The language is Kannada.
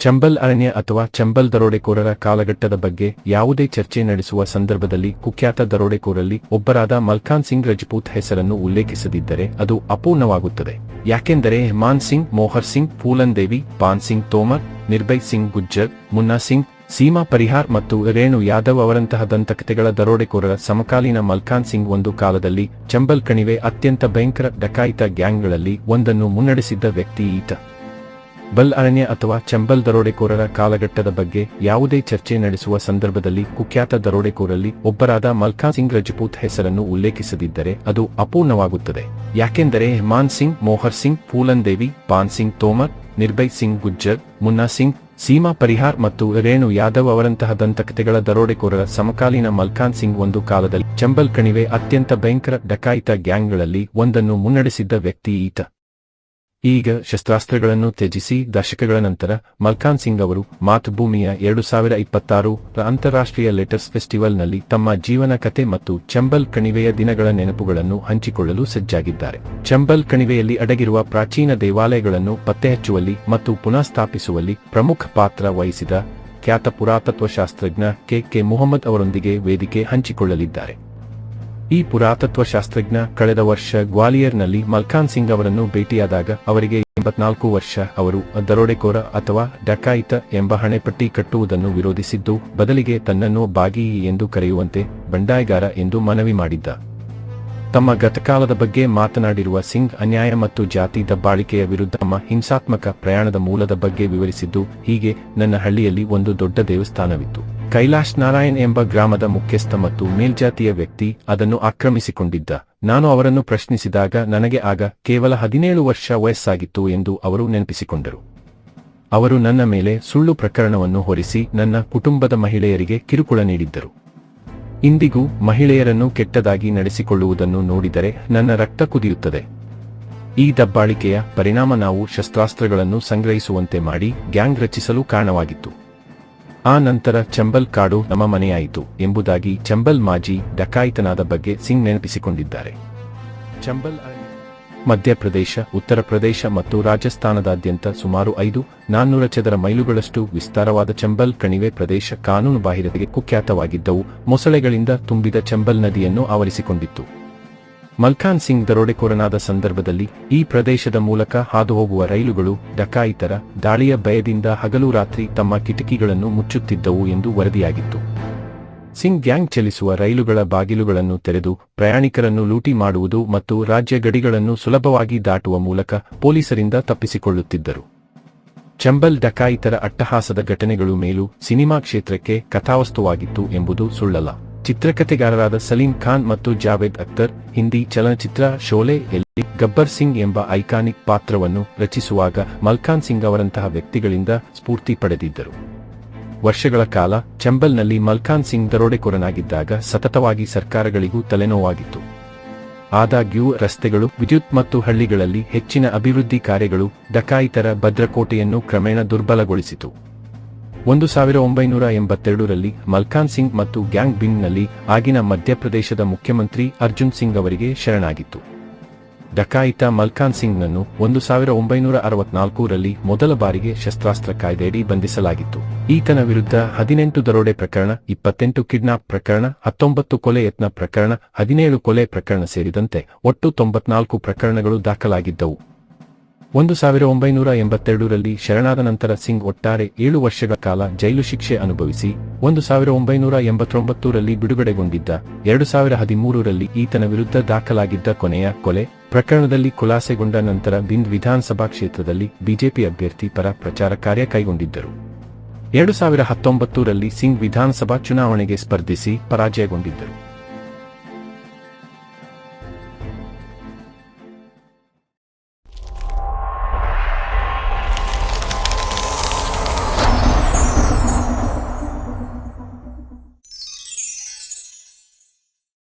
ಚಂಬಲ್ ಅರಣ್ಯ ಅಥವಾ ಚಂಬಲ್ ದರೋಡೆಕೋರರ ಕಾಲಘಟ್ಟದ ಬಗ್ಗೆ ಯಾವುದೇ ಚರ್ಚೆ ನಡೆಸುವ ಸಂದರ್ಭದಲ್ಲಿ ಕುಖ್ಯಾತ ದರೋಡೆಕೋರಲ್ಲಿ ಒಬ್ಬರಾದ ಮಲ್ಖಾನ್ ಸಿಂಗ್ ರಜಪೂತ್ ಹೆಸರನ್ನು ಉಲ್ಲೇಖಿಸದಿದ್ದರೆ ಅದು ಅಪೂರ್ಣವಾಗುತ್ತದೆ. ಯಾಕೆಂದರೆ ಮಾನ್ ಸಿಂಗ್, ಮೋಹರ್ ಸಿಂಗ್, ಪೂಲನ್ ದೇವಿ, ಪಾನ್ ಸಿಂಗ್ ತೋಮರ್, ನಿರ್ಭಯ್ ಸಿಂಗ್ ಗುಜ್ಜರ್, ಮುನ್ನಾ ಸಿಂಗ್, ಸೀಮಾ ಪರಿಹಾರ್ ಮತ್ತು ರೇಣು ಯಾದವ್ ಅವರಂತಹ ದಂತಕತೆಗಳ ದರೋಡೆಕೋರರ ಸಮಕಾಲೀನ ಮಲ್ಖಾನ್ ಸಿಂಗ್ ಒಂದು ಕಾಲದಲ್ಲಿ ಚಂಬಲ್ ಕಣಿವೆ ಅತ್ಯಂತ ಭಯಂಕರ ಡಕಾಯಿತ ಗ್ಯಾಂಗ್ಗಳಲ್ಲಿ ಒಂದನ್ನು ಮುನ್ನಡೆಸಿದ್ದ ವ್ಯಕ್ತಿ ಈತ. ಬಲ್ ಅರಣ್ಯ ಅಥವಾ ಚಂಬಲ್ ದರೋಡೆಕೋರರ ಕಾಲಘಟ್ಟದ ಬಗ್ಗೆ ಯಾವುದೇ ಚರ್ಚೆ ನಡೆಸುವ ಸಂದರ್ಭದಲ್ಲಿ ಕುಖ್ಯಾತ ದರೋಡೆಕೋರಲ್ಲಿ ಒಬ್ಬರಾದ ಮಲ್ಕಾ ಸಿಂಗ್ ರಜಪೂತ್ ಹೆಸರನ್ನು ಉಲ್ಲೇಖಿಸದಿದ್ದರೆ ಅದು ಅಪೂರ್ಣವಾಗುತ್ತದೆ. ಯಾಕೆಂದರೆ ಮಾನ್ ಸಿಂಗ್, ಮೋಹರ್ ಸಿಂಗ್, ಪೂಲನ್ ದೇವಿ, ಪಾನ್ ಸಿಂಗ್, ತೋಮರ್, ನಿರ್ಭಯ್ ಸಿಂಗ್, ಗುಜ್ಜರ್, ಮುನ್ನಾ ಸಿಂಗ್, ಸೀಮಾ ಪರಿಹಾರ್ ಮತ್ತು ರೇಣು ಯಾದವ್ ಅವರಂತಹ ದಂತಕಥೆಗಳ ದರೋಡೆಕೋರರ ಸಮಕಾಲೀನ ಮಲ್ಕಾನ್ ಸಿಂಗ್ ಒಂದು ಕಾಲದಲ್ಲಿ ಚಂಬಲ್ ಕಣಿವೆ ಅತ್ಯಂತ ಭಯಂಕರ ಡಕಾಯಿತ ಗ್ಯಾಂಗ್ಗಳಲ್ಲಿ ಒಂದನ್ನು ಮುನ್ನಡೆಸಿದ್ದ ವ್ಯಕ್ತಿ ಈತ. ಈಗ ಶಸ್ತ್ರಾಸ್ತ್ರಗಳನ್ನು ತ್ಯಜಿಸಿ ದಶಕಗಳ ನಂತರ ಮಲ್ಖಾನ್ ಸಿಂಗ್ ಅವರು ಮಾತೃಭೂಮಿಯ ಎರಡು ಸಾವಿರ ಇಪ್ಪತ್ತಾರು ರ ಅಂತಾರಾಷ್ಟ್ರೀಯ ಲೆಟರ್ಸ್ ಫೆಸ್ಟಿವಲ್ನಲ್ಲಿ ತಮ್ಮ ಜೀವನ ಕಥೆ ಮತ್ತು ಚಂಬಲ್ ಕಣಿವೆಯ ದಿನಗಳ ನೆನಪುಗಳನ್ನು ಹಂಚಿಕೊಳ್ಳಲು ಸಜ್ಜಾಗಿದ್ದಾರೆ. ಚಂಬಲ್ ಕಣಿವೆಯಲ್ಲಿ ಅಡಗಿರುವ ಪ್ರಾಚೀನ ದೇವಾಲಯಗಳನ್ನು ಪತ್ತೆಹಚ್ಚುವಲ್ಲಿ ಮತ್ತು ಪುನಃಸ್ಥಾಪಿಸುವಲ್ಲಿ ಪ್ರಮುಖ ಪಾತ್ರ ವಹಿಸಿದ ಖ್ಯಾತ ಪುರಾತತ್ವಶಾಸ್ತ್ರಜ್ಞ ಕೆ ಕೆ ಮುಹಮ್ಮದ್ ಅವರೊಂದಿಗೆ ವೇದಿಕೆ ಹಂಚಿಕೊಳ್ಳಲಿದ್ದಾರೆ. ಈ ಪುರಾತತ್ವ ಶಾಸ್ತ್ರಜ್ಞ ಕಳೆದ ವರ್ಷ ಗ್ವಾಲಿಯರ್ನಲ್ಲಿ ಮಲ್ಖಾನ್ ಸಿಂಗ್ ಅವರನ್ನು ಭೇಟಿಯಾದಾಗ ಅವರಿಗೆ ಎಂಬತ್ನಾಲ್ಕು ವರ್ಷ, ಅವರು ದರೋಡೆಕೋರ ಅಥವಾ ಡಕಾಯಿತ ಎಂಬ ಹಣೆಪಟ್ಟಿ ಕಟ್ಟುವುದನ್ನು ವಿರೋಧಿಸಿದ್ದು, ಬದಲಿಗೆ ತನ್ನನ್ನು ಬಾಗಿ ಎಂದು ಕರೆಯುವಂತೆ ಬಂಡಾಯಗಾರ ಎಂದು ಮನವಿ ಮಾಡಿದ್ದ. ತಮ್ಮ ಗತಕಾಲದ ಬಗ್ಗೆ ಮಾತನಾಡಿರುವ ಸಿಂಗ್ ಅನ್ಯಾಯ ಮತ್ತು ಜಾತಿ ದಬ್ಬಾಳಿಕೆಯ ವಿರುದ್ಧ ತಮ್ಮ ಹಿಂಸಾತ್ಮಕ ಪ್ರಯಾಣದ ಮೂಲದ ಬಗ್ಗೆ ವಿವರಿಸಿದ್ದು, ಹೀಗೆ ನನ್ನ ಹಳ್ಳಿಯಲ್ಲಿ ಒಂದು ದೊಡ್ಡ ದೇವಸ್ಥಾನವಿತ್ತು. ಕೈಲಾಶ್ ನಾರಾಯಣ್ ಎಂಬ ಗ್ರಾಮದ ಮುಖ್ಯಸ್ಥ ಮತ್ತು ಮೇಲ್ಜಾತಿಯ ವ್ಯಕ್ತಿ ಅದನ್ನು ಆಕ್ರಮಿಸಿಕೊಂಡಿದ್ದ. ನಾನು ಅವರನ್ನು ಪ್ರಶ್ನಿಸಿದಾಗ ನನಗೆ ಆಗ ಕೇವಲ ಹದಿನೇಳು ವರ್ಷ ವಯಸ್ಸಾಗಿತ್ತು ಎಂದು ಅವರು ನೆನಪಿಸಿಕೊಂಡರು. ಅವರು ನನ್ನ ಮೇಲೆ ಸುಳ್ಳು ಪ್ರಕರಣವನ್ನು ಹೊರಿಸಿ ನನ್ನ ಕುಟುಂಬದ ಮಹಿಳೆಯರಿಗೆ ಕಿರುಕುಳ ನೀಡಿದ್ದರು. ಇಂದಿಗೂ ಮಹಿಳೆಯರನ್ನು ಕೆಟ್ಟದಾಗಿ ನಡೆಸಿಕೊಳ್ಳುವುದನ್ನು ನೋಡಿದರೆ ನನ್ನ ರಕ್ತ ಕುದಿಯುತ್ತದೆ. ಈ ದಬ್ಬಾಳಿಕೆಯ ಪರಿಣಾಮ ನಾವು ಶಸ್ತ್ರಾಸ್ತ್ರಗಳನ್ನು ಸಂಗ್ರಹಿಸುವಂತೆ ಮಾಡಿ ಗ್ಯಾಂಗ್ ರಚಿಸಲು ಕಾರಣವಾಗಿತ್ತು. ಆ ನಂತರ ಚಂಬಲ್ ಕಾಡು ನಮ್ಮ ಮನೆಯಾಯಿತು ಎಂಬುದಾಗಿ ಚಂಬಲ್ ಮಾಜಿ ಡಕಾಯಿತನಾದ ಬಗ್ಗೆ ಸಿಂಗ್ ನೆನಪಿಸಿಕೊಂಡಿದ್ದಾರೆ. ಚಂಬಲ್ ಮಧ್ಯಪ್ರದೇಶ, ಉತ್ತರ ಪ್ರದೇಶ ಮತ್ತು ರಾಜಸ್ಥಾನದಾದ್ಯಂತ ಸುಮಾರು ಐದು ನಾನ್ನೂರ ಚದರ ಮೈಲುಗಳಷ್ಟು ವಿಸ್ತಾರವಾದ ಚಂಬಲ್ ಕಣಿವೆ ಪ್ರದೇಶ ಕಾನೂನು ಬಾಹಿರತೆಗೆ ಕುಖ್ಯಾತವಾಗಿದ್ದವು. ಮೊಸಳೆಗಳಿಂದ ತುಂಬಿದ ಚಂಬಲ್ ನದಿಯನ್ನು ಆವರಿಸಿಕೊಂಡಿತ್ತು. ಮಲ್ಖಾನ್ ಸಿಂಗ್ ದರೋಡೆಕೋರನಾದ ಸಂದರ್ಭದಲ್ಲಿ ಈ ಪ್ರದೇಶದ ಮೂಲಕ ಹಾದುಹೋಗುವ ರೈಲುಗಳು, ಡಕಾಯಿತರ ದಾಳಿಯ ಭಯದಿಂದ ಹಗಲು ರಾತ್ರಿ ತಮ್ಮ ಕಿಟಕಿಗಳನ್ನು ಮುಚ್ಚುತ್ತಿದ್ದವು ಎಂದು ವರದಿಯಾಗಿತ್ತು. ಸಿಂಗ್ ಗ್ಯಾಂಗ್ ಚಲಿಸುವ ರೈಲುಗಳ ಬಾಗಿಲುಗಳನ್ನು ತೆರೆದು ಪ್ರಯಾಣಿಕರನ್ನು ಲೂಟಿ ಮಾಡುವುದು ಮತ್ತು ರಾಜ್ಯ ಗಡಿಗಳನ್ನು ಸುಲಭವಾಗಿ ದಾಟುವ ಮೂಲಕ ಪೊಲೀಸರಿಂದ ತಪ್ಪಿಸಿಕೊಳ್ಳುತ್ತಿದ್ದರು. ಚಂಬಲ್ ಡಕಾಯಿತರ ಅಟ್ಟಹಾಸದ ಘಟನೆಗಳು ಮೇಲೂ ಸಿನಿಮಾ ಕ್ಷೇತ್ರಕ್ಕೆ ಕಥಾವಸ್ತುವಾಗಿತ್ತು ಎಂಬುದು ಸುಳ್ಳಲ್ಲ. ಚಿತ್ರಕಥೆಗಾರರಾದ ಸಲೀಂ ಖಾನ್ ಮತ್ತು ಜಾವೇದ್ ಅಖ್ತರ್, ಹಿಂದಿ ಚಲನಚಿತ್ರ ಶೋಲೆ ಎಲ್ಲಿ ಗಬ್ಬರ್ ಸಿಂಗ್ ಎಂಬ ಐಕಾನಿಕ್ ಪಾತ್ರವನ್ನು ರಚಿಸುವಾಗ ಮಲ್ಖಾನ್ ಸಿಂಗ್ ಅವರಂತಹ ವ್ಯಕ್ತಿಗಳಿಂದ ಸ್ಫೂರ್ತಿ ಪಡೆದಿದ್ದರು. ವರ್ಷಗಳ ಕಾಲ ಚಂಬಲ್ನಲ್ಲಿ ಮಲ್ಖಾನ್ ಸಿಂಗ್ ದರೋಡೆಕೋರನಾಗಿದ್ದಾಗ ಸತತವಾಗಿ ಸರ್ಕಾರಗಳಿಗೂ ತಲೆನೋವಾಗಿತ್ತು. ಆದಾಗ್ಯೂ ರಸ್ತೆಗಳು, ವಿದ್ಯುತ್ ಮತ್ತು ಹಳ್ಳಿಗಳಲ್ಲಿ ಹೆಚ್ಚಿನ ಅಭಿವೃದ್ಧಿ ಕಾರ್ಯಗಳು ಡಕಾಯಿತರ ಭದ್ರಕೋಟೆಯನ್ನು ಕ್ರಮೇಣ ದುರ್ಬಲಗೊಳಿಸಿತು. ಒಂದು ಸಾವಿರ ಒಂಬೈನೂರ ಎಂಬತ್ತೆರಡರಲ್ಲಿ ಮಲ್ಖಾನ್ ಸಿಂಗ್ ಮತ್ತು ಗ್ಯಾಂಗ್ ಬಿಂಗ್ನಲ್ಲಿ ಆಗಿನ ಮಧ್ಯಪ್ರದೇಶದ ಮುಖ್ಯಮಂತ್ರಿ ಅರ್ಜುನ್ ಸಿಂಗ್ ಅವರಿಗೆ ಶರಣಾಗಿತ್ತು. ಡಕಾಯಿತ ಮಲ್ಖಾನ್ ಸಿಂಗ್ನನ್ನು ಒಂದು ಸಾವಿರ ಒಂಬೈನೂರ ಅರವತ್ನಾಲ್ಕರಲ್ಲಿ ಮೊದಲ ಬಾರಿಗೆ ಶಸ್ತ್ರಾಸ್ತ್ರ ಕಾಯ್ದೆಯಡಿ ಬಂಧಿಸಲಾಗಿತ್ತು. ಈತನ ವಿರುದ್ಧ ಹದಿನೆಂಟು ದರೋಡೆ ಪ್ರಕರಣ, ಇಪ್ಪತ್ತೆಂಟು ಕಿಡ್ನಾಪ್ ಪ್ರಕರಣ, ಹತ್ತೊಂಬತ್ತು ಕೊಲೆ ಯತ್ನ ಪ್ರಕರಣ, ಹದಿನೇಳು ಕೊಲೆ ಪ್ರಕರಣ ಸೇರಿದಂತೆ ಒಟ್ಟು ತೊಂಬತ್ನಾಲ್ಕು ಪ್ರಕರಣಗಳು ದಾಖಲಾಗಿದ್ದವು. ಒಂದು ಸಾವಿರ ಒಂಬೈನೂರ ಎಂಬತ್ತೆರಡರಲ್ಲಿ ಶರಣಾದ ನಂತರ ಸಿಂಗ್ ಒಟ್ಟಾರೆ ಏಳು ವರ್ಷಗಳ ಕಾಲ ಜೈಲು ಶಿಕ್ಷೆ ಅನುಭವಿಸಿ, ಒಂದು ಸಾವಿರ ಒಂಬೈನೂರ ಎಂಬತ್ತೊಂಬತ್ತರಲ್ಲಿ ಬಿಡುಗಡೆಗೊಂಡಿದ್ದ, ಎರಡು ಸಾವಿರ ಹದಿಮೂರರಲ್ಲಿ ಈತನ ವಿರುದ್ಧ ದಾಖಲಾಗಿದ್ದ ಕೊನೆಯ ಕೊಲೆ ಪ್ರಕರಣದಲ್ಲಿ ಖುಲಾಸೆಗೊಂಡ ನಂತರ ಬಿಂದ್ ವಿಧಾನಸಭಾ ಕ್ಷೇತ್ರದಲ್ಲಿ ಬಿಜೆಪಿ ಅಭ್ಯರ್ಥಿ ಪರ ಪ್ರಚಾರ ಕಾರ್ಯ ಕೈಗೊಂಡಿದ್ದರು. ಎರಡು ಸಾವಿರ ಹತ್ತೊಂಬತ್ತರಲ್ಲಿ ಸಿಂಗ್ ವಿಧಾನಸಭಾ ಚುನಾವಣೆಗೆ ಸ್ಪರ್ಧಿಸಿ ಪರಾಜಯಗೊಂಡಿದ್ದರು.